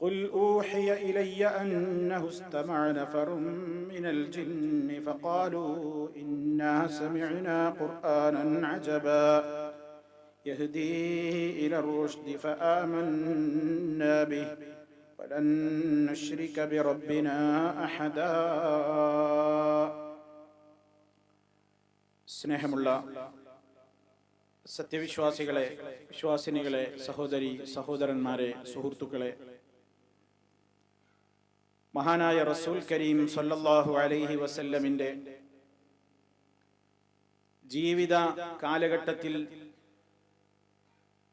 قل أوحي إلي أنه استمع نفر من الجن فقالوا إنا سمعنا قرآنا عجبا يهدي إلى الرشد فآمنا به ولن نشرك بربنا أحدا സ്നേഹമുള്ള സത്യവിശ്വാസികളെ വിശ്വാസിനികളെ സഹോദരി സഹോദരന്മാരെ സുഹൃത്തുക്കളെ മഹാനായ റസൂൽ കരീം സൊല്ലാഹു അലൈഹി വസല്ലമിന്റെ ജീവിത കാലഘട്ടത്തിൽ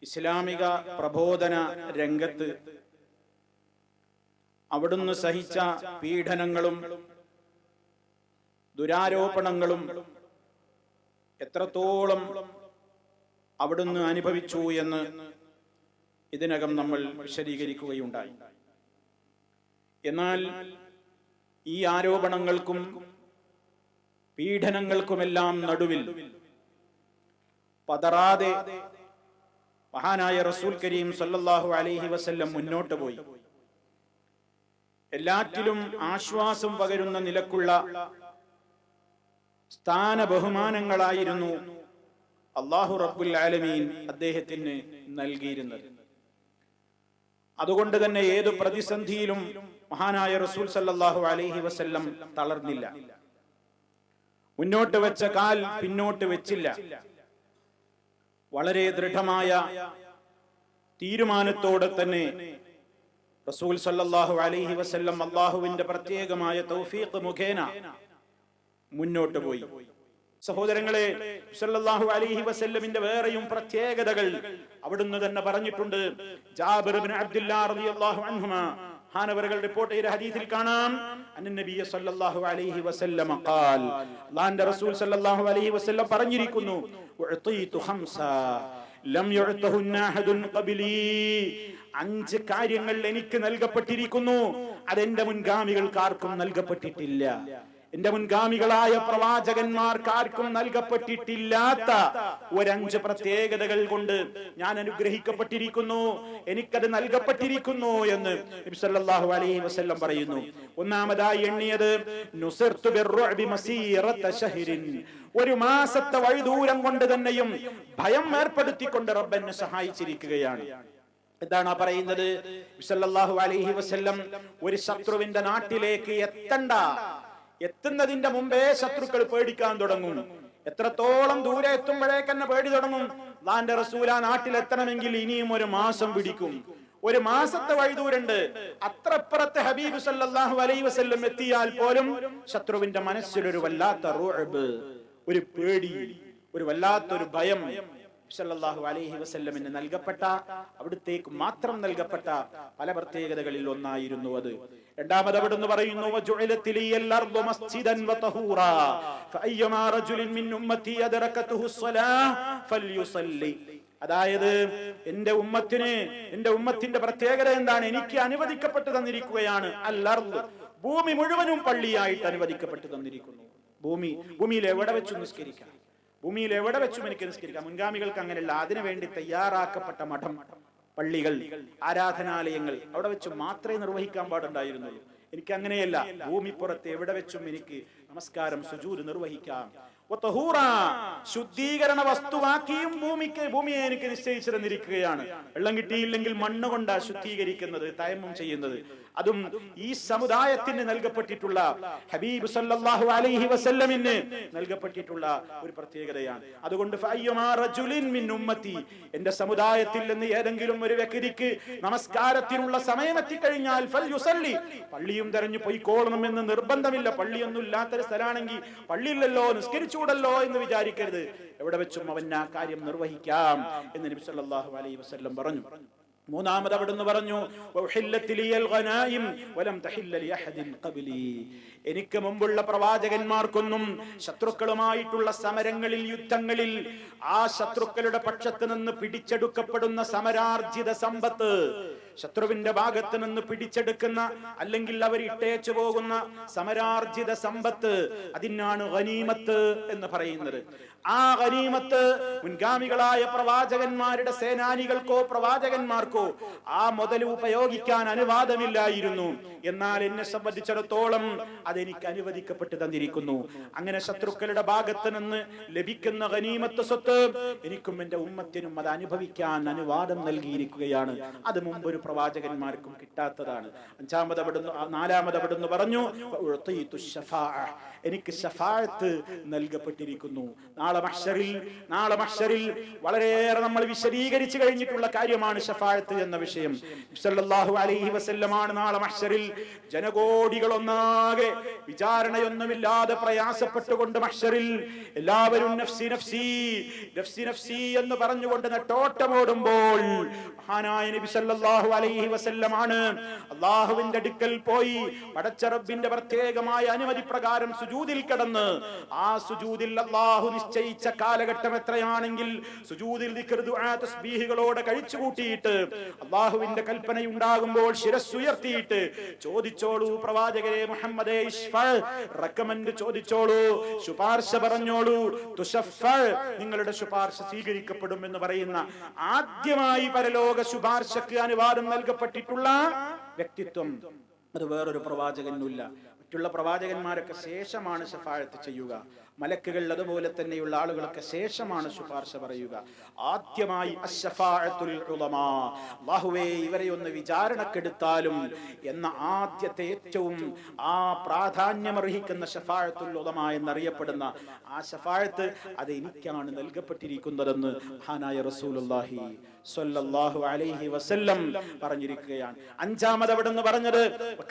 ഇസ്ലാമിക പ്രബോധന രംഗത്ത് അവിടുന്ന് സഹിച്ച പീഡനങ്ങളും ദുരാരോപണങ്ങളും എത്രത്തോളം അവിടുന്ന് അനുഭവിച്ചു എന്ന് ഇതിനകം നമ്മൾ വിശദീകരിക്കുകയുണ്ടായി. എന്നാൽ ഈ ആരോപണങ്ങൾക്കും പീഡനങ്ങൾക്കുമെല്ലാം നടുവിൽ പതറാതെ മഹാനായ റസൂൽ കരീം സല്ലാഹു അലഹി വസ്ല്ലം മുന്നോട്ട് പോയി. എല്ലാറ്റിലും ആശ്വാസം പകരുന്ന നിലക്കുള്ള സ്ഥാന ബഹുമാനങ്ങളായിരുന്നു അള്ളാഹു റബ്ബുൽ ആലമീൻ അദ്ദേഹത്തിന് നൽകിയിരുന്നത്. അതുകൊണ്ട് തന്നെ ഏത് പ്രതിസന്ധിയിലും മഹാനായ റസൂൽ സല്ലാഹു അലൈഹി വസ്ല്ലം തളർന്നില്ല. മുന്നോട്ട് വെച്ച കാൽ പിന്നോട്ട് വെച്ചില്ല. വളരെ ദൃഢമായ തീരുമാനത്തോടെ തന്നെ റസൂൽ സല്ലാഹു അലൈഹി വസ്ല്ലം അള്ളാഹുവിന്റെ പ്രത്യേകമായ തൗഫീഖ് മുഖേന മുന്നോട്ട് പോയി. സഹോദരങ്ങളെ സല്ലല്ലാഹു അലൈഹി വസല്ലമിന്റെ വേറെയും പ്രത്യേകതകൾ അവിടുന്ന് തന്നെ പറഞ്ഞിട്ടുണ്ട്. ജാബിർ ഇബ്നു റളിയല്ലാഹു ഹാനവറുകൾ റിപ്പോർട്ട് ചെയ്ത ഹദീസിൽ കാണാം. അന്നബിയ സല്ലല്ലാഹു അലൈഹി വസല്ലമ ഖാൽ അല്ലാഹുവിന്റെ റസൂൽ സല്ലല്ലാഹു അലൈഹി വസല്ലം പറഞ്ഞിരിക്കുന്നു ഉഅതീതു ഖംസ ലം യുഅതഹുന്ന അഹദുൻ ഖബലി. അഞ്ച് കാര്യങ്ങൾ എനിക്ക് നൽകപ്പെട്ടിരിക്കുന്നു അതെന്റെ മുൻഗാമികൾക്ക് ആർക്കും നൽകപ്പെട്ടിട്ടില്ല. എന്റെ മുൻഗാമികളായ പ്രവാചകന്മാർക്ക് ആർക്കും നൽകപ്പെട്ടിട്ടില്ലാത്ത ഒരഞ്ച് പ്രത്യേകതകൾ കൊണ്ട് ഞാൻ അനുഗ്രഹിക്കപ്പെട്ടിരിക്കുന്നു. എനിക്കത് നൽകപ്പെട്ടിരിക്കുന്നു എന്ന് നബി സല്ലല്ലാഹു അലൈഹി വസല്ലം പറയുന്നു. ഒന്നാമതായി എണ്ണിയത് ഒരു മാസത്തെ വഴിദൂരം കൊണ്ട് തന്നെയും ഭയം ഏർപ്പെടുത്തിക്കൊണ്ട് റബ്ബ് എന്നെ സഹായിച്ചിരിക്കുകയാണ്. എന്താണ് പറയുന്നത്. അലൈഹി വസല്ലം ഒരു ശത്രുവിന്റെ നാട്ടിലേക്ക് എത്തണ്ട എത്തുന്നതിന്റെ മുമ്പേ ശത്രുക്കൾ പേടിക്കാൻ തുടങ്ങും. എത്രത്തോളം ദൂരെ എത്തുമ്പോഴേക്കന്നെ പേടി തുടങ്ങും. താന്റെ റസൂല നാട്ടിലെത്തണമെങ്കിൽ ഇനിയും ഒരു മാസം പിടിക്കും. ഒരു മാസത്തെ വഴിദൂരുണ്ട് അത്രപ്പുറത്തെ ഹബീബ് സല്ലാഹു അലൈ വസ്ല്ലം എത്തിയാൽ പോലും ശത്രുവിന്റെ മനസ്സിൽ ഒരു വല്ലാത്ത റുഅബ് ഒരു പേടി ഒരു വല്ലാത്തൊരു ഭയം സല്ലല്ലാഹു അലൈഹി വസല്ലമിന് നൽകപ്പെട്ട അവിടുത്തേക്ക് മാത്രം നൽകപ്പെട്ട പല പ്രത്യേകതകളിൽ ഒന്നായിരുന്നു അത്. രണ്ടാമത് അവിടുന്ന് പറയുന്നു "വജുഇലത്ത് ലിയൽ അർദു മസ്ജിദൻ വതഹൂറാ ഫഅയ്യുമാ റജുലിൻ മിൻ ഉമ്മത്തി അദ്റകതുഹു സ്വലാഹ് ഫൽയുസല്ലി അതായത് എന്റെ ഉമ്മത്തിന് എന്റെ ഉമ്മത്തിന്റെ പ്രത്യേകത എന്താണ്? എനിക്ക് അനുവദിക്കപ്പെട്ടു തന്നിരിക്കുകയാണ്. അല്ലർദ് ഭൂമി മുഴുവനും പള്ളിയായിട്ട് അനുവദിക്കപ്പെട്ടു തന്നിരിക്കുന്നു. ഭൂമി ഭൂമിയിൽ എവിടെ വെച്ച് നിസ്കരിക്കാം? ഭൂമിയിൽ എവിടെ വെച്ചും എനിക്ക് നിസ്കരിക്കാം. മുൻഗാമികൾക്ക് അങ്ങനെയല്ല. അതിനു വേണ്ടി തയ്യാറാക്കപ്പെട്ട മഠം പള്ളികൾ ആരാധനാലയങ്ങൾ അവിടെ വെച്ച് മാത്രമേ നിർവഹിക്കാൻ പാടുണ്ടായിരുന്നുള്ളൂ. എനിക്ക് അങ്ങനെയല്ല. ഭൂമിപ്പുറത്ത് എവിടെ വെച്ചും എനിക്ക് നമസ്കാരം സുജൂര് നിർവഹിക്കാം. ശുദ്ധീകരണ വസ്തുവാക്കിയും ഭൂമിക്ക് ഭൂമിയെ എനിക്ക് നിശ്ചയിച്ചിരുന്നിരിക്കുകയാണ്. വെള്ളം കിട്ടിയില്ലെങ്കിൽ മണ്ണ് കൊണ്ടാ ശുദ്ധീകരിക്കുന്നത് തയമം ചെയ്യുന്നത്. അതും ഈ സമുദായത്തിന് നൽകപ്പെട്ടിട്ടുള്ള ഹബീബ് സല്ലല്ലാഹു അലൈഹി വസല്ലമിന് നൽകപ്പെട്ടിട്ടുള്ള ഒരു പ്രത്യേകതയാണ്. അതുകൊണ്ട് മിൻ സമുദായത്തിൽ നിന്ന് ഏതെങ്കിലും ഒരു വ്യക്തിക്ക് നമസ്കാരത്തിനുള്ള സമയം എത്തിക്കഴിഞ്ഞാൽ പള്ളിയും തെരഞ്ഞു പോയിക്കോളണം എന്ന് നിർബന്ധമില്ല. പള്ളിയൊന്നും ഇല്ലാത്തൊരു സ്ഥലമാണെങ്കിൽ പള്ളിയില്ലല്ലോ നിസ്കരിച്ചുകൂടല്ലോ എന്ന് വിചാരിക്കരുത്. എവിടെ വെച്ചും അവൻ ആ കാര്യം നിർവഹിക്കാം എന്ന് നബി സല്ലല്ലാഹു അലൈഹി വസല്ലം പറഞ്ഞു. മൂന്നാമത് അവിടുന്ന് പറഞ്ഞു. എനിക്ക് മുമ്പുള്ള പ്രവാചകന്മാർക്കൊന്നും ശത്രുക്കളുമായിട്ടുള്ള സമരങ്ങളിൽ യുദ്ധങ്ങളിൽ ആ ശത്രുക്കളുടെ പക്ഷത്ത് നിന്ന് പിടിച്ചെടുക്കപ്പെടുന്ന സമരാർജിത സമ്പത്ത് ശത്രുവിന്റെ ഭാഗത്ത് നിന്ന് പിടിച്ചെടുക്കുന്ന അല്ലെങ്കിൽ അവർ ഇട്ടേച്ചു പോകുന്ന സമരാർജിത സമ്പത്ത് അതിനാണ് ഗനീമത്ത് എന്ന് പറയുന്നത് ആ ഗനീമത്ത് മുൻഗാമികളായ പ്രവാചകന്മാരുടെ സേനാനികൾക്കോ പ്രവാചകന്മാർക്കോ ആ മുതൽ ഉപയോഗിക്കാൻ അനുവാദമില്ലായിരുന്നു. എന്നാൽ എന്നെ സംബന്ധിച്ചിടത്തോളം അതെനിക്ക് അനുവദിക്കപ്പെട്ടു തന്നിരിക്കുന്നു. അങ്ങനെ ശത്രുക്കളുടെ ഭാഗത്ത് നിന്ന് ലഭിക്കുന്ന ഗനീമത്ത് സ്വത്ത് എനിക്കും എന്റെ ഉമ്മത്തിനും അത് അനുഭവിക്കാൻ അനുവാദം നൽകിയിരിക്കുകയാണ്. അത് മുമ്പ് ഒരു പ്രവാചകന്മാർക്കും കിട്ടാത്തതാണ്. അഞ്ചാമത് അവിടുന്ന് നാലാമത് അവിടുന്ന് പറഞ്ഞു. എനിക്ക് നൽകപ്പെട്ടിരിക്കുന്നു. നാളെ മഷറിൽ നാളെ മഷറിൽ വളരെയേറെ നമ്മൾ വിശദീകരിച്ചു കഴിഞ്ഞിട്ടുള്ള കാര്യമാണ് ഷഫാഴത്ത് എന്ന വിഷയം. സല്ലല്ലാഹു അലൈഹി വസല്ലമാണ് നാളെ മഷറിൽ ജനകോടികളൊന്നാകെ വിചാരണയൊന്നുമില്ലാതെ പ്രയാസപ്പെട്ടുകൊണ്ട് മഷറിൽ എല്ലാവരും നഫ്സി നഫ്സി നഫ്സി നഫ്സി എന്ന് പറഞ്ഞുകൊണ്ട് നെട്ടോട്ടമോടുമ്പോൾ മഹാനായ നബി സല്ലല്ലാഹു അലൈഹി വസല്ലമാണ് അള്ളാഹുവിന്റെ അടുക്കൽ പോയി പടച്ചറബിന്റെ പ്രത്യേകമായ അനുമതി പ്രകാരം സുജൂദിൽ കിടന്ന് ആ സുജൂദിൽ അള്ളാഹു നിശ്ചയിച്ച കാലഘട്ടം എത്രയാണെങ്കിൽ ദുആ, തസ്ബീഹുകളോടെ കഴിച്ചു കൂട്ടിയിട്ട് അള്ളാഹുവിന്റെ കൽപ്പനയുണ്ടാകുമ്പോൾ ശിരസ്സുയർത്തിയിട്ട് ചോദിച്ചോളൂ പ്രവാചകരെ മുഹമ്മദേ റെക്കമെന്റ് ചോദിച്ചോളൂ ശുപാർശ പറഞ്ഞോളൂ നിങ്ങളുടെ ശുപാർശ സ്വീകരിക്കപ്പെടും എന്ന് പറയുന്ന ആദ്യമായി പരലോക ശുപാർശക്ക് അനുവാദം നൽകപ്പെട്ടിട്ടുള്ള വ്യക്തിത്വം. അത് വേറൊരു പ്രവാചകനുമില്ല. മറ്റുള്ള പ്രവാചകന്മാരൊക്കെ ശേഷമാണ് ശഫാഴത്ത് ചെയ്യുക. മലക്കുകൾ അതുപോലെ തന്നെയുള്ള ആളുകൾക്ക് ശേഷമാണ് ശുപാർശ പറയുക ആദ്യമായി. അല്ലാഹുവേ ഇവരെ ഒന്ന് വിചാരണക്കെടുത്താലും എന്ന ആദ്യത്തെ ഏറ്റവും ആ പ്രാധാന്യമർഹിക്കുന്ന ഷഫാഴത്തുൽ ഉദമ എന്നറിയപ്പെടുന്ന ആ ഷഫാഴത്ത് അത് എനിക്കാണ് നൽകപ്പെട്ടിരിക്കുന്നതെന്ന് ഹാനായ റസൂലുള്ളാഹി സ്വല്ലല്ലാഹു അലൈഹി വസല്ലം പറഞ്ഞിരിക്കുകയാണ്. അഞ്ചാമത് അവിടുന്ന് പറഞ്ഞത്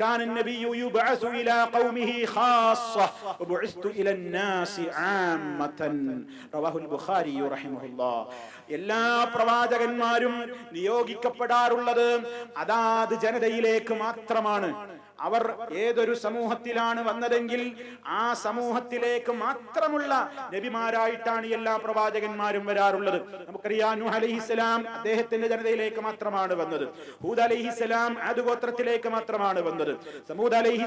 കാന നബിയു യുബഅസു ഇലാ ഖൗമിഹി ഖാസ്സ വബുഇസ്തു ഇലാ നാസി ആമ്മതൻ റവാഹുൽ ബുഖാരി റഹിമഹുല്ലാ. എല്ലാ പ്രവാചകന്മാരും നിയോഗിക്കപ്പെടാറുള്ളത് അതാത് ജനതയിലേക്ക് മാത്രമാണ്. അവർ ഏതൊരു സമൂഹത്തിലാണ് വന്നതെങ്കിൽ ആ സമൂഹത്തിലേക്ക് മാത്രമുള്ള നബിമാരായിട്ടാണ് എല്ലാ പ്രവാചകന്മാരും വരാറുള്ളത്. നമുക്കറിയാം നൂഹ് അദ്ദേഹത്തിന്റെ ജനതയിലേക്ക് മാത്രമാണ് വന്നത്. ഹൂദ് അലൈഹിസ്സലാം അത് ഗോത്രത്തിലേക്ക് മാത്രമാണ് വന്നത്. സമൂദ് അലഹി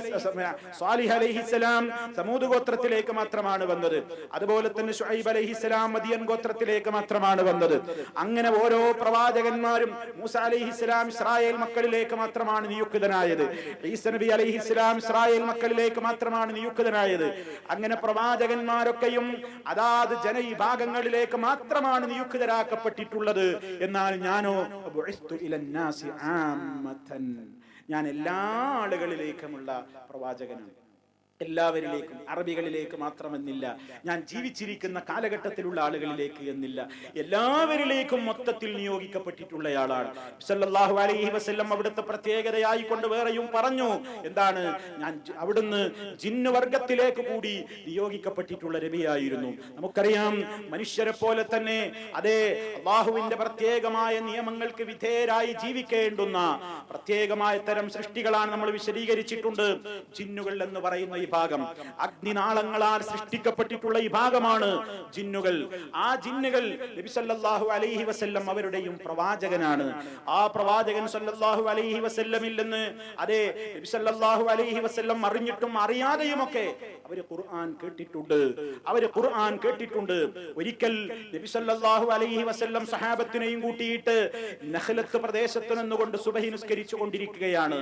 സ്വാലിഹ് അലൈഹിസ്സലാം സമൂദ് ഗോത്രത്തിലേക്ക് മാത്രമാണ് വന്നത്. അതുപോലെ തന്നെ ഷുഹൈബ് അലൈഹിസ്സലാം മദിയൻ ഗോത്രത്തിലേക്ക് മാത്രമാണ് വന്നത്. അങ്ങനെ ഓരോ പ്രവാചകന്മാരും മൂസ അലൈഹിസ്സലാം ഇസ്രായേൽ മക്കളിലേക്ക് മാത്രമാണ് നിയുക്തനായത്. ഈസ നബി അലൈഹിസ്സലാം ഇസ്രായേൽ മക്കളിലേക്ക് മാത്രമാണ് നിയുക്തനായത്. അങ്ങനെ പ്രവാചകന്മാരൊക്കെയും അതാത് ജനവിഭാഗങ്ങളിലേക്ക് മാത്രമാണ് നിയുക്തരാക്കപ്പെട്ടിട്ടുള്ളത്. എന്നാൽ ഞാനോ. ഞാൻ എല്ലാ ആളുകളിലേക്കുമുള്ള പ്രവാചകനാണ്. എല്ലാവരിലേക്കും അറബികളിലേക്ക് മാത്രമെന്നില്ല. ഞാൻ ജീവിച്ചിരിക്കുന്ന കാലഘട്ടത്തിലുള്ള ആളുകളിലേക്ക് എന്നില്ല. എല്ലാവരിലേക്കും മൊത്തത്തിൽ നിയോഗിക്കപ്പെട്ടിട്ടുള്ളയാളാണ്. സല്ലല്ലാഹു അലൈഹി വസല്ലം അവിടുത്തെ പ്രത്യേകതയായി കൊണ്ട് വേറെയും പറഞ്ഞു. എന്താണ്? ഞാൻ അവിടുന്ന് ജിന്ന് വർഗത്തിലേക്ക് കൂടി നിയോഗിക്കപ്പെട്ടിട്ടുള്ള രവിയായിരുന്നു. നമുക്കറിയാം മനുഷ്യരെ പോലെ തന്നെ അതേ അള്ളാഹുവിന്റെ പ്രത്യേകമായ നിയമങ്ങൾക്ക് വിധേയരായി ജീവിക്കേണ്ടുന്ന പ്രത്യേകമായ തരം സൃഷ്ടികളാണ് നമ്മൾ വിശദീകരിച്ചിട്ടുണ്ട്. ജിന്നുകൾ എന്ന് പറയുന്ന ഈ ഭാഗം അഗ്നിനാളങ്ങളാൽ സൃഷ്ടിക്കപ്പെട്ടിട്ടുള്ള ഈ ഭാഗമാണ് ജിന്നുകൾ. ആ ജിന്നുകൾ നബി സല്ലല്ലാഹു അലൈഹി വസല്ലം അവരുടെയും പ്രവാചകനാണ്. ആ പ്രവാചകൻ സല്ലല്ലാഹു അലൈഹി വസല്ലമിൽ നിന്ന് അതെ നബി സല്ലല്ലാഹു അലൈഹി വസല്ലം അറിഞ്ഞിട്ടും അറിയാതെയും ഒക്കെ അവർ ഖുർആൻ കേട്ടിട്ടുണ്ട്. അവർ ഖുർആൻ കേട്ടിട്ടുണ്ട്. ഒരിക്കൽ നബി സല്ലല്ലാഹു അലൈഹി വസല്ലം സഹാബത്തിനെയും കൂട്ടിയിട്ട് നഹ്ലത്ത് പ്രദേശത്ത് നിന്നുകൊണ്ട് സുബഹി നിസ്കരിച്ചു കൊണ്ടിരിക്കുകയാണ്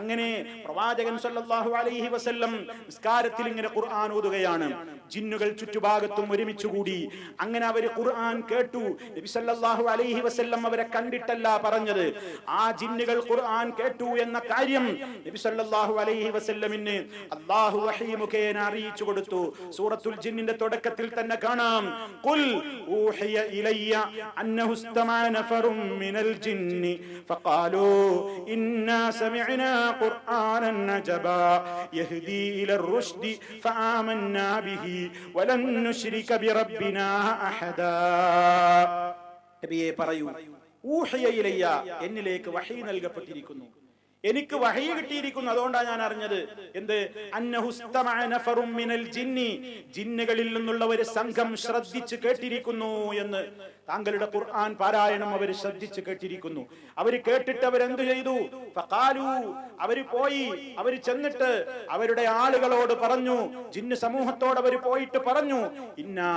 അങ്ങനെ പ്രവാചകൻ സല്ലല്ലാഹു അലൈഹി വസല്ലം നിസ്കാരത്തിൽ ഇങ്ങനെ ഖുർആൻ ഓതുകയാണ്. ജിന്നുകൾ ചുറ്റുഭാഗത്തും ഒരുമിച്ച് കൂടി അങ്ങനെ അവർ ഖുർആൻ കേട്ടു. നബി സല്ലല്ലാഹു അലൈഹി വസല്ലം അവരെ കണ്ടിട്ടല്ല പറഞ്ഞത്. ആ ജിന്നുകൾ ഖുർആൻ കേട്ടു എന്ന കാര്യം നബി സല്ലല്ലാഹു അലൈഹി വസല്ലമിന് അല്ലാഹു വഹീ മുഖേന അറിയിച്ചു കൊടുത്തു. സൂറത്തുൽ ജിന്നിന്റെ തുടക്കത്തിൽ തന്നെ കാണാം. ഖുൽ ഊഹിയ ഇലയ്യ അന്നഹു ഇസ്തമാ മിനൽ ജിന്നി ഫഖാലൂ ഇന്നാ സമിഅനാ ഖുർആനൻ നജബ യഹ്ദി ഇലർ റുഷ്ദി ഫആമന്നാ ബിഹി വലൻ നുശ്രിക ബിറബ്ബിനാ അഹദ. നബിയെ പറയൂ ഊഹിയ ഇലയ്യ എന്നിലേക്ക് വഹി നൽകപ്പെട്ടിരിക്കുന്നു. എനിക്ക് വഹി കിട്ടിയിരിക്കുന്നു അതുകൊണ്ടാണ് ഞാൻ അറിഞ്ഞത്. എന്ത്? മിനൽ ജിന്നി. ജിന്നുകളിൽ നിന്നുള്ള ഒരു സംഘം ശ്രദ്ധിച്ചു കേട്ടിരിക്കുന്നു എന്ന് താങ്കളുടെ ഖുർആൻ പാരായണം അവർ ശ്രദ്ധിച്ചു കേട്ടിരിക്കുന്നു. അവർ കേട്ടിട്ട് അവരെന്തു ചെയ്തു? അവർ പോയി അവർ ചെന്നിട്ട് അവരുടെ ആളുകളോട് പറഞ്ഞു ജിന്ന് സമൂഹത്തോട് അവർ പോയിട്ട് പറഞ്ഞു ഇന്നാ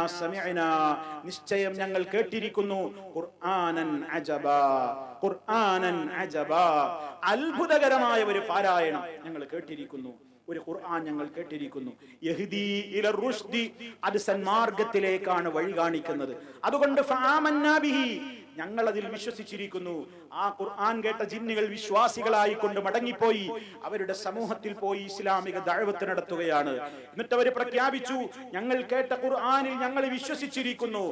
നിശ്ചയം ഞങ്ങൾ കേട്ടിരിക്കുന്നു ഖുർആനൻ അജബ ഖുർആനൻ അജബാ അത്ഭുതകരമായ ഒരു പാരായണം ഞങ്ങൾ കേട്ടിരിക്കുന്നു. ഒരു ഖുർആൻ ഞങ്ങൾ കേട്ടിരിക്കുന്നു. യഹ്ദി ഇല റുഷ്ദി അത് സന്മാർഗത്തിലേക്കാണ് വഴി കാണിക്കുന്നത്. അതുകൊണ്ട് ഫആമന്നാ ബിഹി ഞങ്ങൾ അതിൽ വിശ്വസിച്ചിരിക്കുന്നു. ആ ഖുർആൻ കേട്ട ജിന്നുകൾ വിശ്വാസികളായി കൊണ്ട് മടങ്ങിപ്പോയി. അവരുടെ സമൂഹത്തിൽ പോയി ഇസ്ലാമിക ദഴവത്ത് നടത്തുകയാണ്. എന്നിട്ട് അവർ പ്രഖ്യാപിച്ചു ഞങ്ങൾ കേട്ട ഖുർആനിൽ ഞങ്ങൾ വിശ്വസിച്ചിരിക്കുന്നു.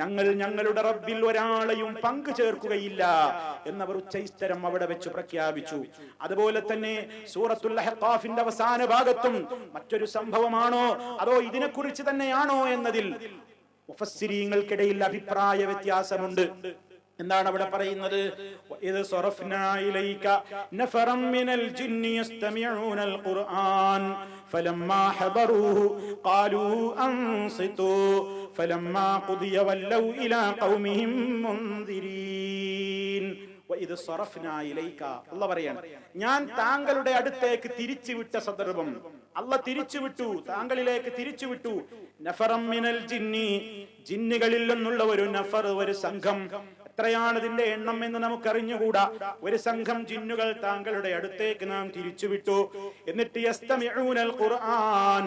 ഞങ്ങൾ ഞങ്ങളുടെ റബ്ബിൽ ഒരാളെയും പങ്കു ചേർക്കുകയില്ല എന്നവർ ഉച്ചൈസ്തരം അവിടെ വെച്ച് പ്രഖ്യാപിച്ചു. അതുപോലെ തന്നെ സൂറത്തുൽ അവസാന ഭാഗത്തും മറ്റൊരു സംഭവമാണോ? അതോ ഇതിനെക്കുറിച്ച് തന്നെയാണോ എന്നതിൽ മുഫസ്സിരീങ്ങൾക്കിടയിൽ അഭിപ്രായ വ്യത്യാസമുണ്ട്. എന്താണ് അവിടെ പറയുന്നത്? ഇത് സറഫ്നാ ഇലൈക നഫറം മിനൽ ജിന്നി യസ്തമിഊനൽ ഖുർആൻ ഫലമ്മാ ഹദറൂഹു ഖാലൂ അൻസിതു ഫലമ്മാ ഖുദിയ വല്ലൗ ഇലാ ഖൗമിഹിം മുൻദിരീൻ. ഇത് അല്ല പറയാണ്. ഞാൻ താങ്കളുടെ അടുത്തേക്ക് തിരിച്ചുവിട്ട സന്ദർഭം. അല്ല തിരിച്ചു താങ്കളിലേക്ക് തിരിച്ചുവിട്ടു. നഫറം മിനൽ ജിന്നി. ജിന്നുകളിൽ നിന്നുള്ള ഒരു നഫർ ഒരു സംഘം. എത്രയാണ് ഇതിന്റെ എണ്ണം എന്ന് നമുക്ക് അറിഞ്ഞുകൂടാ ഒരു സംഘം ജിന്നുകൾ താങ്കളുടെ അടുത്തേക്ക് നാം തിരിച്ചുവിട്ടു. എന്നിട്ട് ഖുർആൻ.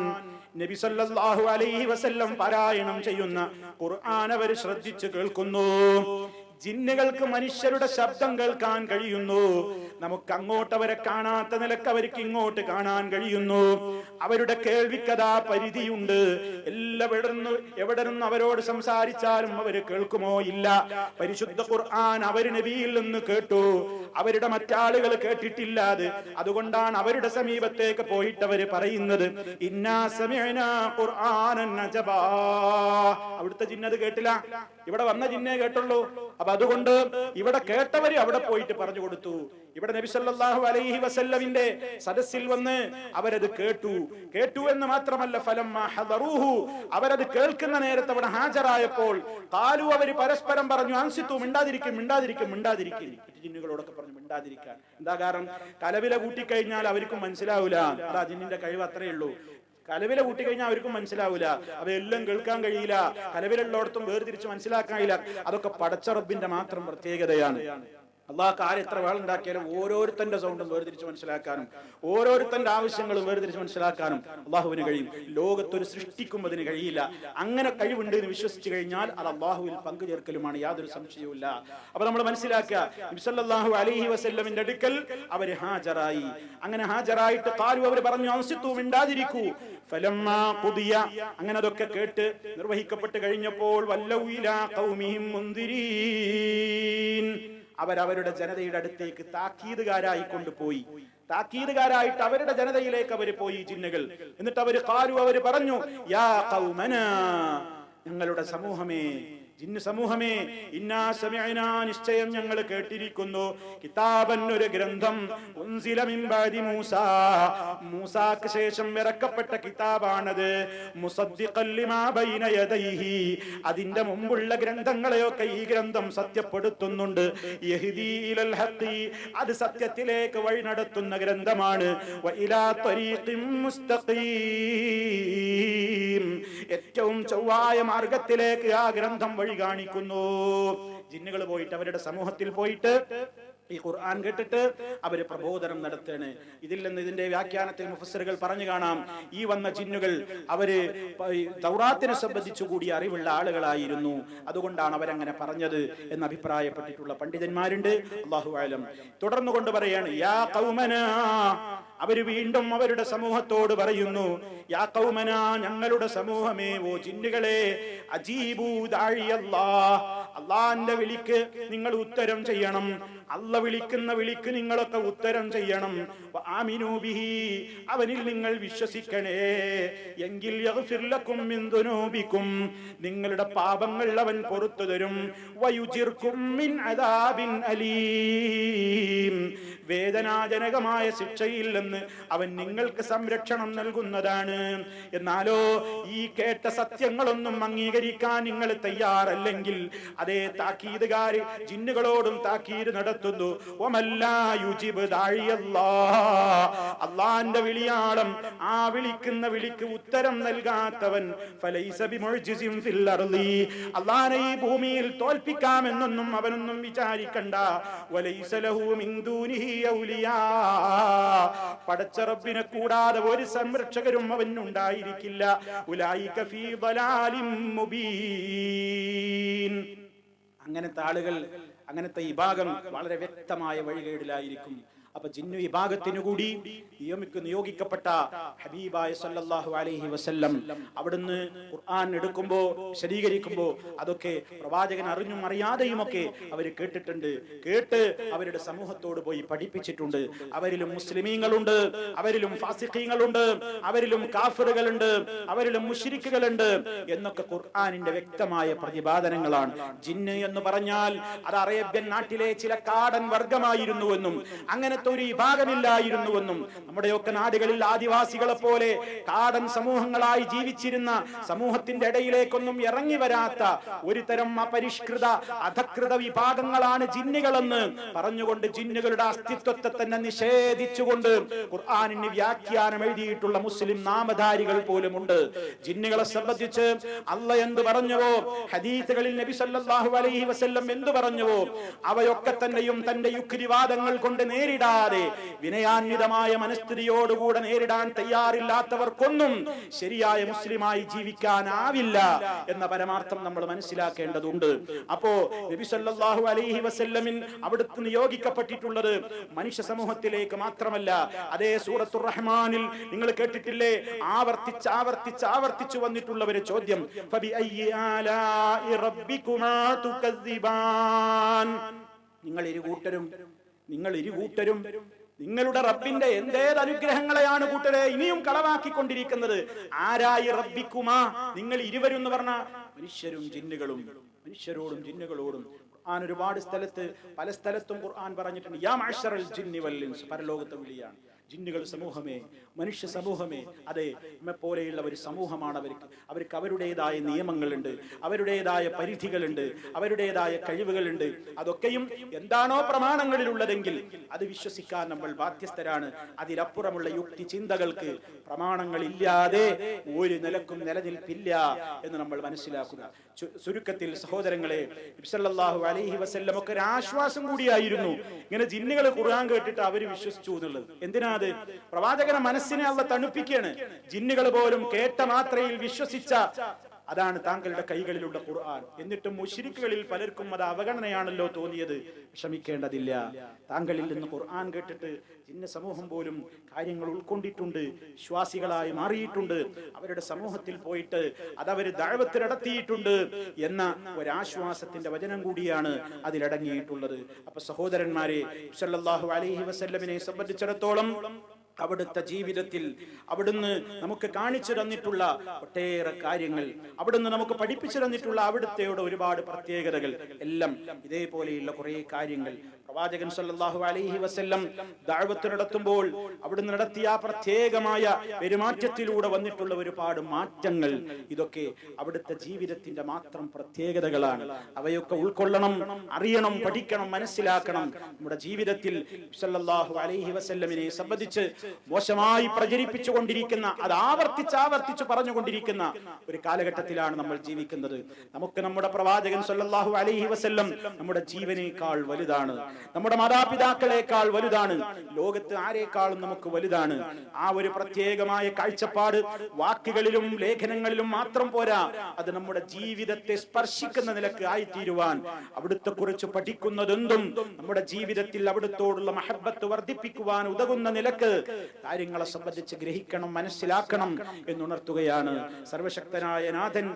നബി സല്ലല്ലാഹു അലൈഹി വസല്ലം പാരായണം ചെയ്യുന്ന ഖുർആൻ അവർ ശ്രദ്ധിച്ചു കേൾക്കുന്നു. ജിന്നുകൾക്ക് മനുഷ്യരുടെ ശബ്ദം കേൾക്കാൻ കഴിയുന്നു. നമുക്ക് അങ്ങോട്ട് അവരെ കാണാത്ത നിലയ്ക്ക് അവർക്ക് ഇങ്ങോട്ട് കാണാൻ കഴിയുന്നു. അവരുടെ കേൾവിക്കഥാ പരിധിയുണ്ട്. എല്ലാവിടുന്ന് എവിടെ നിന്ന് അവരോട് സംസാരിച്ചാലും അവർ കേൾക്കുമോ ഇല്ല. പരിശുദ്ധ ഖുർആൻ അവർ നബിയിൽ നിന്ന് കേട്ടു. അവരുടെ മറ്റാളുകൾ കേട്ടിട്ടില്ല അത്. അതുകൊണ്ടാണ് അവരുടെ സമീപത്തേക്ക് പോയിട്ട് അവർ പറയുന്നത് അവിടുത്തെ ജിന്നത് കേട്ടില്ല. ഇവിടെ വന്ന ജിന്നെ കേട്ടുള്ളൂ. അപ്പൊ അതുകൊണ്ട് ഇവിടെ കേട്ടവര് അവിടെ പോയിട്ട് പറഞ്ഞു കൊടുത്തു. ഇവിടെ നബി സല്ലല്ലാഹു അലൈഹി വസല്ലമിന്റെ സദസ്സിൽ വന്ന് അവരത് കേട്ടു. കേട്ടു എന്ന് മാത്രമല്ല ഫലം അവരത് കേൾക്കുന്ന നേരത്ത് അവിടെ ഹാജരായപ്പോൾ കാലു അവർ പരസ്പരം പറഞ്ഞു അൻസിത്തു മിണ്ടാതിരിക്കും മിണ്ടാതിരിക്കും മിണ്ടാതിരിക്കും. ജിന്നുകളോടൊക്കെ പറഞ്ഞു മിണ്ടാതിരിക്കാൻ. എന്താ കാരണം? കലവില കൂട്ടിക്കഴിഞ്ഞാൽ അവർക്കും മനസ്സിലാവില്ല അതാ ജിന്നിന്റെ കഴിവ് അത്രയേ ഉള്ളൂ. കലവില കൂട്ടി കഴിഞ്ഞാൽ അവർക്കും മനസ്സിലാവില്ല അവയെല്ലാം കേൾക്കാൻ കഴിയില്ല. കലവിലുള്ളടത്തും വേർതിരിച്ച് മനസ്സിലാക്കാനില്ല. അതൊക്കെ പടച്ചറബിന്റെ മാത്രം പ്രത്യേകതയാണ്. അള്ളാഹ് ആര് എത്ര വേളുണ്ടാക്കിയാലും ഓരോരുത്തന്റെ സൗണ്ടും വേർതിരിച്ച് മനസ്സിലാക്കാനും ഓരോരുത്തന്റെ ആവശ്യങ്ങളും വേർതിരിച്ച് മനസ്സിലാക്കാനും അള്ളാഹുവിന് കഴിയും. ലോകത്തൊരു സൃഷ്ടിക്കും അതിന് കഴിയില്ല. അങ്ങനെ കഴിവുണ്ട് എന്ന് വിശ്വസിച്ചു കഴിഞ്ഞാൽ അത് അള്ളാഹുവിൽ പങ്കുചേർക്കലുമാണ് യാതൊരു സംശയവുമില്ല. അപ്പൊ നമ്മൾ മനസ്സിലാക്കുക അലൈഹി വസല്ലമിന്റെ അടുക്കൽ അവർ ഹാജരായി. അങ്ങനെ ഹാജരായിട്ട് താരു അവർ പറഞ്ഞു അംസിത്തു ഉണ്ടാതിരിക്കൂ ഖുദിയ അങ്ങനെ അതൊക്കെ കേട്ട് നിർവഹിക്കപ്പെട്ട് കഴിഞ്ഞപ്പോൾ വല്ലൗയില കൗമിയും മുന്തിരീൻ. അവരവരുടെ ജനതയുടെ അടുത്തേക്ക് താക്കീതുകാരായി കൊണ്ടുപോയി. താക്കീതുകാരായിട്ട് അവരുടെ ജനതയിലേക്ക് അവർ പോയി ജിന്നുകൾ. എന്നിട്ട് അവർ കാലു അവർ പറഞ്ഞു യാ കൗമന ഞങ്ങളുടെ സമൂഹമേ ജിന്ന് സമൂഹമേ ഇന്നാ സമയനാ നിശ്ചയം ഞങ്ങൾ കേട്ടിരിക്കുന്നു. കിതാബൻ ഒരു ഗ്രന്ഥം മൂസ. മൂസാക്ക് ശേഷം ഇറക്കപ്പെട്ട കിതാബാണത്. ബൈന യദൈഹി. അതിന്റെ മുമ്പുള്ള ഗ്രന്ഥങ്ങളെയൊക്കെ ഈ ഗ്രന്ഥം സത്യപ്പെടുത്തുന്നുണ്ട്. ഹഖി. അത് സത്യത്തിലേക്ക് വഴി നടത്തുന്ന ഗ്രന്ഥമാണ്. ത്വരീഖിൻ മുസ്തഖീം. ഏറ്റവും ചൊവ്വായ മാർഗത്തിലേക്ക് ആ ഗ്രന്ഥം വഴി കാണിക്കുന്നു. ജിന്നുകൾ പോയിട്ട് അവരുടെ സമൂഹത്തിൽ പോയിട്ട് ഈ ഖുർആൻ കേട്ടിട്ട് അവർ പ്രബോധനം നടത്താണ് ഇതിൽ നിന്ന് ഇതിന്റെ വ്യാഖ്യാനത്തിൽ മുഫസറുകൾ പറഞ്ഞു കാണാം ഈ വന്ന ജിന്നുകൾ അവർ തൗറാത്തിനെ സംബന്ധിച്ചു കൂടി അറിവുള്ള ആളുകളായിരുന്നു. അതുകൊണ്ടാണ് അവരങ്ങനെ പറഞ്ഞത് എന്ന് അഭിപ്രായപ്പെട്ടിട്ടുള്ള പണ്ഡിതന്മാരുണ്ട്. അള്ളാഹു ആലം തുടർന്നു കൊണ്ട് പറയാണ് യാ കൗമന അവർ വീണ്ടും അവരുടെ സമൂഹത്തോട് പറയുന്നു യാ കൗമന ഞങ്ങളുടെ സമൂഹമേ ഓ ജിന്നുകളെ അജീബൂ അള്ളാന്റെ വിളിക്ക് നിങ്ങൾ ഉത്തരം ചെയ്യണം. അല്ല വിളിക്കുന്ന വിളിക്ക് നിങ്ങളൊക്കെ ഉത്തരം ചെയ്യണം. അവനിൽ നിങ്ങൾ വിശ്വസിക്കണേ. എങ്കിൽ നിങ്ങളുടെ പാപങ്ങൾ അവൻ പുറത്തു തരും. വേദനാജനകമായ ശിക്ഷയിൽ നിന്ന് അവൻ നിങ്ങൾക്ക് സംരക്ഷണം നൽകുന്നതാണ്. എന്നാലോ ഈ കേട്ട സത്യങ്ങളൊന്നും അംഗീകരിക്കാൻ നിങ്ങൾ തയ്യാറല്ലെങ്കിൽ അതേ താക്കീതുകാർ ജിന്നുകളോടും താക്കീത് നടത്തുന്നു. ഒമല്ലാ യുജിബ് ദാഴിയല്ലാ. അള്ളാന്റെ വിളിയാളം ആ വിളിക്കുന്ന വിളിക്ക് ഉത്തരം നൽകാത്തവൻ. അള്ളാനെ ഈ ഭൂമിയിൽ തോൽപ്പിക്കാമെന്നൊന്നും അവനൊന്നും വിചാരിക്കണ്ട വലൈസ ലഹു മിൻ ദൂനിഹി ഔലിയാ. പടച്ച റബ്ബിനെ കൂടാതെ ഒരു സംരക്ഷകരും അവനുണ്ടായിരിക്കില്ല ഉണ്ടായിരിക്കില്ല ഫീ മുബീൻ അങ്ങനത്തെ ആളുകൾ അങ്ങനത്തെ ഈ ഭാഗം വളരെ വ്യക്തമായ വഴികേടിലായിരിക്കും അപ്പൊ ജിന്നു വിഭാഗത്തിനു കൂടി നിയമിക്ക് നിയോഗിക്കപ്പെട്ട ഹബീബായ സല്ലല്ലാഹു അലൈഹി വസല്ലം അവിടുന്ന് ഖുർആൻ എടുക്കുമ്പോ വിശദീകരിക്കുമ്പോ അതൊക്കെ പ്രവാചകൻ അറിഞ്ഞും അറിയാതെയും ഒക്കെ അവർ കേട്ടിട്ടുണ്ട്. കേട്ട് അവരുടെ സമൂഹത്തോട് പോയി പഠിപ്പിച്ചിട്ടുണ്ട്. അവരിലും മുസ്ലിമീങ്ങളുണ്ട് അവരിലും ഫാസിഖീങ്ങളുണ്ട് അവരിലും കാഫറുകളുണ്ട് അവരിലും മുഷിരിക്കുകളുണ്ട് എന്നൊക്കെ ഖുർആാനിന്റെ വ്യക്തമായ പ്രതിപാദനങ്ങളാണ്. ജിന്ന് എന്ന് പറഞ്ഞാൽ അത് അറേബ്യൻ നാട്ടിലെ ചില കാടൻ വർഗമായിരുന്നുവെന്നും അങ്ങനത്തെ ഒരു വിഭാഗമില്ലായിരുന്നുവെന്നും നമ്മുടെയൊക്കെ നാടുകളിൽ ആദിവാസികളെ പോലെ കാടൻ സമൂഹങ്ങളായി ജീവിച്ചിരുന്ന സമൂഹത്തിന്റെ ഇടയിലേക്കൊന്നും ഇറങ്ങി വരാത്ത ഒരു തരം അപരിഷ്കൃത അധകൃത വിഭാഗങ്ങളാണ് ജിന്നുകളെന്ന് പറഞ്ഞുകൊണ്ട് ജിന്നുകളുടെ അസ്തിത്വത്തെ തന്നെ നിഷേധിച്ചുകൊണ്ട് ഖുർആാനിന് വ്യാഖ്യാനം എഴുതിയിട്ടുള്ള മുസ്ലിം നാമധാരികൾ പോലുമുണ്ട്. ജിന്നുകളെ സംബന്ധിച്ച് അല്ല എന്ത് പറഞ്ഞുവോ ഹദീസുകളിൽ നബി സല്ലല്ലാഹു അലൈഹി വസല്ലം എന്ത് പറഞ്ഞുവോ അവയൊക്കെ തന്നെയും തന്റെ യുക്തിവാദങ്ങൾ കൊണ്ട് നേരിടാതെ വിനയാന്വിതമായ മനസ്ഥിതിയോടുകൂടെ നേരിടാൻ തയ്യാറില്ലാത്തവർക്കൊന്നും ശരിയായ മുസ്ലിമായി ജീവിക്കാനാവില്ല എന്ന പരമാർത്ഥം നമ്മൾ മനസ്സിലാക്കേണ്ടതുണ്ട്. അപ്പോ നബി സല്ലല്ലാഹു അലൈഹി വസല്ലമിൻ അവിടുത്തെ നിയോഗിക്കപ്പെട്ടിട്ടുള്ളത് മനുഷ്യ സമൂഹത്തിലേക്ക് മാത്രമല്ല അതേ സൂറത്തു റഹ്മാനിൽ നിങ്ങൾ കേട്ടിട്ടില്ലേ? ആവർത്തിച്ച് ആവർത്തിച്ച് ആവർത്തിച്ചു വന്നിട്ടുള്ളവരെ ചോദ്യം. നിങ്ങൾ ഇരു കൂട്ടരും നിങ്ങൾ ഇരുകൂട്ടരും നിങ്ങളുടെ റബ്ബിന്റെ എന്തേത് അനുഗ്രഹങ്ങളെയാണ് കൂട്ടരെ ഇനിയും കളവാക്കിക്കൊണ്ടിരിക്കുന്നത്. ആരായി റബ്ബിക്കുമാ? നിങ്ങൾ ഇരുവരും എന്ന് പറഞ്ഞ മനുഷ്യരും ജിന്നുകളും മനുഷ്യരോടും ജിന്നുകളോടും. ഖുർആൻ ഒരുപാട് സ്ഥലത്ത് പല സ്ഥലത്തും ഖുർആൻ പറഞ്ഞിട്ടുണ്ട്. യാ മാഷറൽ ജിന്നി വല്ലിൻസ് പരലോകത്തെ വിളിയാണ്. ജിന്നുകൾ സമൂഹമേ മനുഷ്യ സമൂഹമേ അതെ നമ്മെ പോലെയുള്ള ഒരു സമൂഹമാണ് അവർക്ക്. അവർക്ക് അവരുടേതായ നിയമങ്ങളുണ്ട് അവരുടേതായ പരിധികളുണ്ട് അവരുടേതായ കഴിവുകളുണ്ട്. അതൊക്കെയും എന്താണോ പ്രമാണങ്ങളിലുള്ളതെങ്കിൽ അത് വിശ്വസിക്കാൻ നമ്മൾ ബാധ്യസ്ഥരാണ്. അതിലപ്പുറമുള്ള യുക്തി ചിന്തകൾക്ക് പ്രമാണങ്ങളില്ലാതെ ഒരു നിലക്കും നിലനിൽപ്പില്ല എന്ന് നമ്മൾ മനസ്സിലാക്കുക. ചുരുക്കത്തിൽ സഹോദരങ്ങളെ ഇബ്സല്ലാഹു അലൈഹി വസല്ലം ഒക്കെ ഒരു ആശ്വാസം കൂടിയായിരുന്നു. ഇങ്ങനെ ജിന്നുകൾ ഖുർആൻ കേട്ടിട്ട് അവർ വിശ്വസിച്ചു എന്നുള്ളത്. എന്തിനാ അത് പ്രവാചകന മനസ്സിനെ അള്ള തണുപ്പിക്കുകയാണ്. ജിന്നുകൾ പോലും കേട്ട മാത്രയിൽ വിശ്വസിച്ച അതാണ് താങ്കളുടെ കൈകളിലുള്ള ഖുർആൻ. എന്നിട്ടും മുഷിരിക്കുകളിൽ പലർക്കും അത് അവഗണനയാണല്ലോ തോന്നിയത്. വിഷമിക്കേണ്ടതില്ല. താങ്കളിൽ നിന്ന് ഖുർആൻ കേട്ടിട്ട് ഇന്ന സമൂഹം പോലും കാര്യങ്ങൾ ഉൾക്കൊണ്ടിട്ടുണ്ട്. വിശ്വാസികളായി മാറിയിട്ടുണ്ട്. അവരുടെ സമൂഹത്തിൽ പോയിട്ട് അതവർ ദഴവത്തിൽ നടത്തിയിട്ടുണ്ട് എന്ന ഒരാശ്വാസത്തിന്റെ വചനം കൂടിയാണ് അതിലടങ്ങിയിട്ടുള്ളത്. അപ്പൊ സഹോദരന്മാരെ സല്ലല്ലാഹു അലൈഹി വസല്ലമിനെ സംബന്ധിച്ചിടത്തോളം അവിടുത്തെ ജീവിതത്തിൽ അവിടുന്ന് നമുക്ക് കാണിച്ചു തന്നിട്ടുള്ള ഒട്ടേറെ കാര്യങ്ങൾ അവിടുന്ന് നമുക്ക് പഠിപ്പിച്ചു തന്നിട്ടുള്ള അവിടുത്തെയുടെ ഒരുപാട് പ്രത്യേകതകൾ എല്ലാം ഇതേപോലെയുള്ള കുറെ കാര്യങ്ങൾ പ്രവാചകൻ സല്ലല്ലാഹു അലൈഹി വസല്ലം ദഅവത്ത് നടത്തുമ്പോൾ അവിടുന്ന് നടത്തിയ പ്രത്യേകമായ പെരുമാറ്റത്തിലൂടെ വന്നിട്ടുള്ള ഒരുപാട് മാറ്റങ്ങൾ. ഇതൊക്കെ അവിടുത്തെ ജീവിതത്തിന്റെ മാത്രം പ്രത്യേകതകളാണ്. അവയൊക്കെ ഉൾക്കൊള്ളണം അറിയണം പഠിക്കണം മനസ്സിലാക്കണം. നമ്മുടെ ജീവിതത്തിൽ സല്ലല്ലാഹു അലൈഹി വസല്ലമിനെ സംബന്ധിച്ച് മോശമായി പ്രചരിപ്പിച്ചു കൊണ്ടിരിക്കുന്ന അത് ആവർത്തിച്ച് ആവർത്തിച്ച് പറഞ്ഞുകൊണ്ടിരിക്കുന്ന ഒരു കാലഘട്ടത്തിലാണ് നമ്മൾ ജീവിക്കുന്നത്. നമുക്ക് നമ്മുടെ പ്രവാചകൻ സല്ലല്ലാഹു അലൈഹി വസല്ലം നമ്മുടെ ജീവനേക്കാൾ വലുതാണ്. നമ്മുടെ മാതാപിതാക്കളെക്കാൾ വലുതാണ്. ലോകത്ത് ആരെക്കാളും നമുക്ക് വലുതാണ്. ആ ഒരു പ്രത്യേകമായ കാഴ്ചപ്പാട് വാക്കുകളിലും ലേഖനങ്ങളിലും മാത്രം പോരാ. അത് നമ്മുടെ ജീവിതത്തെ സ്പർശിക്കുന്ന നിലയ്ക്ക് ആയിത്തീരുവാൻ അവിടുത്തെ കുറിച്ച് പഠിക്കുന്നതെന്തും നമ്മുടെ ജീവിതത്തിൽ അവിടുത്തോടുള്ള മഹബത്ത് വർദ്ധിപ്പിക്കുവാൻ ഉതകുന്ന നിലയ്ക്ക് കാര്യങ്ങളെ സംബന്ധിച്ച് ഗ്രഹിക്കണം മനസ്സിലാക്കണം എന്നുണർത്തുകയാണ് സർവശക്തനായ നാഥൻ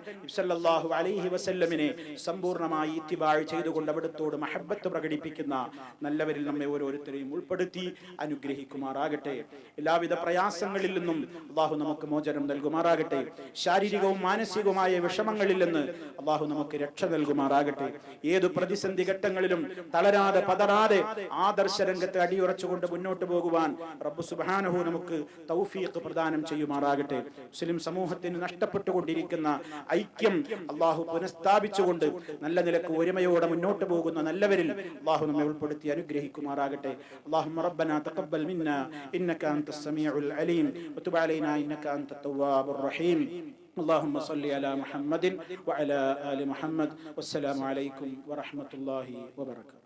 അലൈഹി വസല്ലമിനെ സമ്പൂർണമായി ഇത്തിബാഴ് ചെയ്തുകൊണ്ട് അവിടുത്തോട് മഹബത്ത് പ്രകടിപ്പിക്കുന്ന നല്ലവരിൽ നമ്മെ ഓരോരുത്തരെയും ഉൾപ്പെടുത്തി അനുഗ്രഹിക്കുമാറാകട്ടെ. എല്ലാവിധ പ്രയാസങ്ങളിൽ നിന്നും അള്ളാഹു നമുക്ക് മോചനം നൽകുമാറാകട്ടെ. ശാരീരികവും മാനസികവുമായ വിഷമങ്ങളിൽ നിന്ന് അള്ളാഹു നമുക്ക് രക്ഷ നൽകുമാറാകട്ടെ. ഏത് പ്രതിസന്ധി ഘട്ടങ്ങളിലും തളരാതെ പതറാതെ ആദർശ രംഗത്ത് അടിയുറച്ചുകൊണ്ട് മുന്നോട്ട് പോകുവാൻ റബ്ബു സുബാനഹു നമുക്ക് തൗഫീഖ് പ്രദാനം ചെയ്യുമാറാകട്ടെ. മുസ്ലിം സമൂഹത്തിന് നഷ്ടപ്പെട്ടുകൊണ്ടിരിക്കുന്ന ഐക്യം അള്ളാഹു പുനഃസ്ഥാപിച്ചുകൊണ്ട് നല്ല നിലയ്ക്ക് ഒരുമയോടെ മുന്നോട്ട് പോകുന്ന നല്ലവരിൽ അള്ളാഹു നമ്മെ ഉൾപ്പെടുത്തി അനുഗ്രഹിക്കുമാറാകട്ടെ اللهم ربنا تقبل منا انك انت السميع العليم وتب علينا انك انت التواب الرحيم اللهم صل على محمد وعلى ال محمد والسلام عليكم ورحمه الله وبركاته